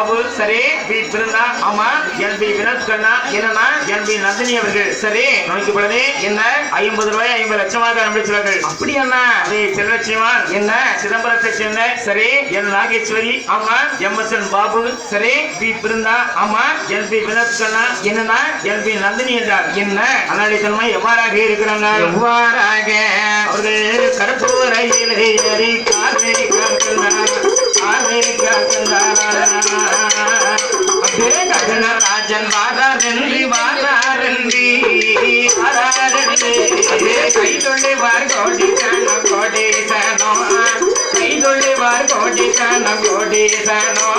பாபு சரி. பி. பிருந்தா ஆமா N P. Vinod கண்ணா என்னன்னா என் பி. நந்தினி அவர்கள் சரி. நோய்க்கு பொழுது என்ன? ஐம்பது ரூபாய் ஐம்பது லட்சமாக அனுப்பிச்சுள்ளார்கள் அப்படி என்ன அது செல்வச்சிமான் என்ன? சிதம்பரத்தை சேர்ந்த சரி. என் நாகேஸ்வரி ஆமா எம் எஸ் என் பாபு சரி. பி. பிருந்தா ஆமா என் பி. வினோத் கண்ணா என்னன்னா என் பி. நந்தினி என்றார். என்ன? அனாடித்தன்மை எவ்வாறாக இருக்கிறாங்க எவ்வாறாக? அவர்கள் கருப்பூரையில் ஏறி காவேரி காக்கின்றார் அப்படியே கருணராஜன் வாராரென்றி வாராரென்றி வாராரென்றி கைதொள்ளிவார் கோடி சன கோடி சனோ கைதொள்ளிவார் கோடி சன கோடி சனோ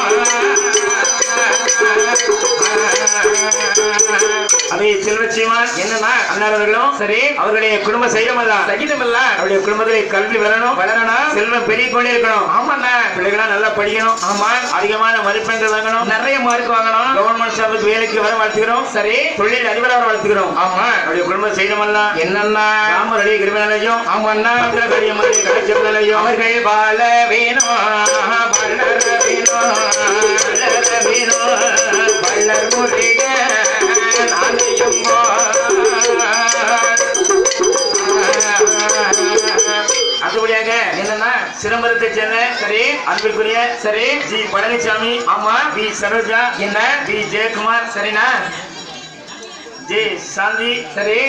அதை செல்வச்சிமான் என்னன்னா அண்ணாரவர்களும் சரி. அவர்களுடைய குடும்ப சைடமெல்லாம் சகிதமெல்லாம் அவருடைய குடும்பத்திலே கல்வி வளரணும் வளரணும். செல்வம் பெரிய கொண்டே இருக்கணும். ஆமாண்ணா. பிள்ளைகளா நல்லா படிக்கணும். ஆமா. அதிகமான மதிப்பெண்கள் வாங்கணும். நிறைய மார்க் வாங்கணும். கவர்மெண்ட் ஜாபுக்கு வேலைக்கு வர வாழ்த்துக்கிறோம் சரி. தொழில் அதிபர வர வாழ்த்துக்கிறோம் ஆமா. அவருடைய குடும்ப சைடமெல்லாம் என்னன்னா ராமருடைய கிருமினாலையும் ஆமாண்ணா. கரியமருடைய கலாச்சாரங்களையும் அவர்கள் வாழ வேணும். வளர வேணும். வளர வேணும். வளர் முருக நாளையும் அடுத்தபடியாக என்னன்னா சிதம்பரத்தை சேர்ந்த சரி அன்பிற்குரிய சரி ஜி பழனிசாமி ஆமா பி சரோஜா என்ன வி ஜெயக்குமார் சரினா ஜே சாந்தி சரி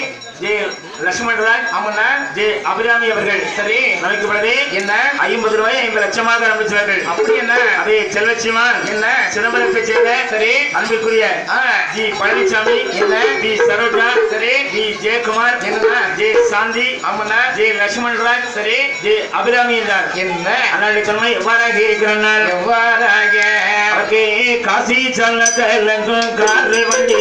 ஜே லட்சுமண் ராஜ் ஆமண்ணா ஜே அபிராமி அவர்கள். சரி. நமக்கு பிறகு என்ன? ஐம்பது ரூபாய் ஐம்பது லட்சமாக ஆரம்பிச்சார்கள் அப்படி என்ன? அதே செல்வச்சிமான் என்ன? சிதம்பரத்தை சேர்ந்த சரி. அன்பிற்குரிய ஆ, ஜி பழனிசாமி என்ன? வி சரோஜா. சரி. வி ஜெயக்குமார். என்ன? ஜே சாந்தி. ஆமண்ணா ஜே லட்சுமண் ராஜ் சரி. ஜே அபிராமி என்றார். என்ன? அனாடித்தன்மை எவ்வாறாக இருக்கிறார்கள் எவ்வாறாக? காசி சல்லதலங்கும் காரு வண்டி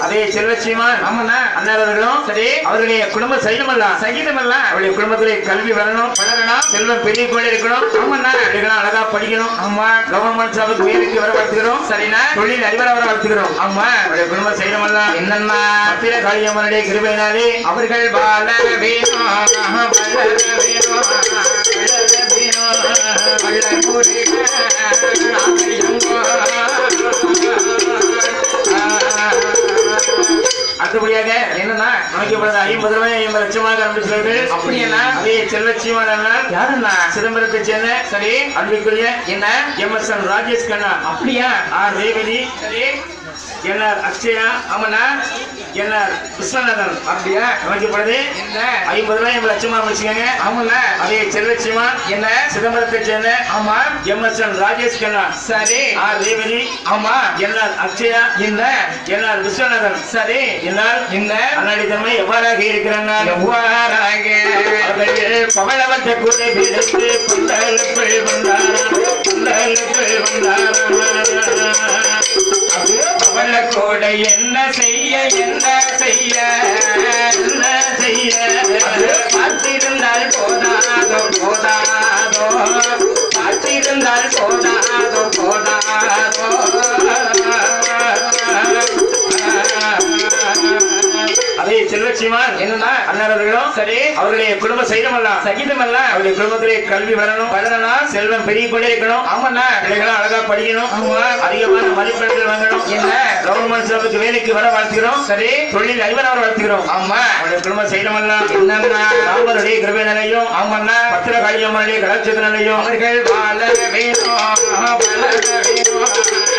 அதே செல்வச்சிமான் ஆமாண்ணா. அண்ணாரவர்களும் சரி. அவருடைய குடும்ப சைடமெல்லாம் சகிதமெல்லாம் அவருடைய குடும்பத்திலே கல்வி வரணும் வளரணும். செல்வம் பெரிய கூட இருக்கணும். ஆமாண்ணா. பிள்ளைகளும் அழகா படிக்கணும். ஆமா. கவர்மெண்ட் ஜாபுக்கு வேலைக்கு வர வளர்த்துக்கிறோம். சரிண்ணா. தொழில் அதிபர வர வளர்த்துக்கிறோம். ஆமா. அவருடைய குடும்ப சைடமெல்லாம் என்னன்னா பத்திர காளியம்மனுடைய கிருபையினாலே அவர்கள் வாழ வேணும். வளர வேணும். அடுத்தபடியாக என்னன்னா நோக்கப்படுறது ஐம்பது ரூபாய் ஐம்பது லட்சமாக ஆரம்பிச்சிருக்கு அப்படி என்ன அதே யாருன்னா சிதம்பரத்தை சேர்ந்த சரி அன்பிற்குரிய என்ன M S N Rajesh Khanna. அப்படியா? ஆர் ரேவதி. சரி. N R Akshaya. ஆமண்ணா. N R Viswanathan அப்படியா நோக்கப்படுது என்ன? ஐம்பது ரூபாய் ஐம்பது லட்சமா வச்சுக்கோங்க. ஆமாண்ணா அதே செல்வச்சியமா என்ன? சிதம்பரத்தை சேர்ந்த ஆமா. M. S. N. Rajesh Kanna. சரி. ஆர். ரேவதி. ஆமா. N R Akshaya. என்ன? N R Viswanathan. சரி. என்னால் என்ன? அன்னாடித்தன்மை எவ்வாறாக இருக்கிறாங்க எவ்வாறாக? பவளவத்தை கூட விடுத்து பந்தலுக்குள் வந்தாரா. பந்தலுக்குள் வந்தாரா. அவள கூட என்ன செய்ய என்ன செய்ய என்ன செய்ய? பார்த்திருந்தால் போதாதோ போதாதோ? பார்த்திருந்தால் போதாதோ போதாதோ? செல்வச்சிமான் என்னன்னா அண்ணாரவர்களும் சரி. அவருடைய குடும்ப சைடமெல்லாம் சகிதமெல்லாம் அவருடைய குடும்பத்திலே கல்வி வரணும். வளரணும் செல்வம் பெரிய கொண்டே இருக்கணும். ஆமாண்ணா. பிள்ளைகளும் அழகா படிக்கணும். அதிகமான மதிப்பெண்கள் வாங்கணும். என்ன? கவர்மெண்ட் ஜாபுக்கு வேலைக்கு வர வாழ்த்துக்கிறோம் சரி. தொழில் அதிபர் வர வாழ்த்துக்கிறோம் ஆமா. அவருடைய குடும்ப சைடமெல்லாம் என்னன்னா ராமருடைய கிருபை நிலையும். ஆமாண்ணா. பத்திர காளியம்மனுடைய கலாச்சார நிலையும். அவர்கள் வாழ வேணும் வளர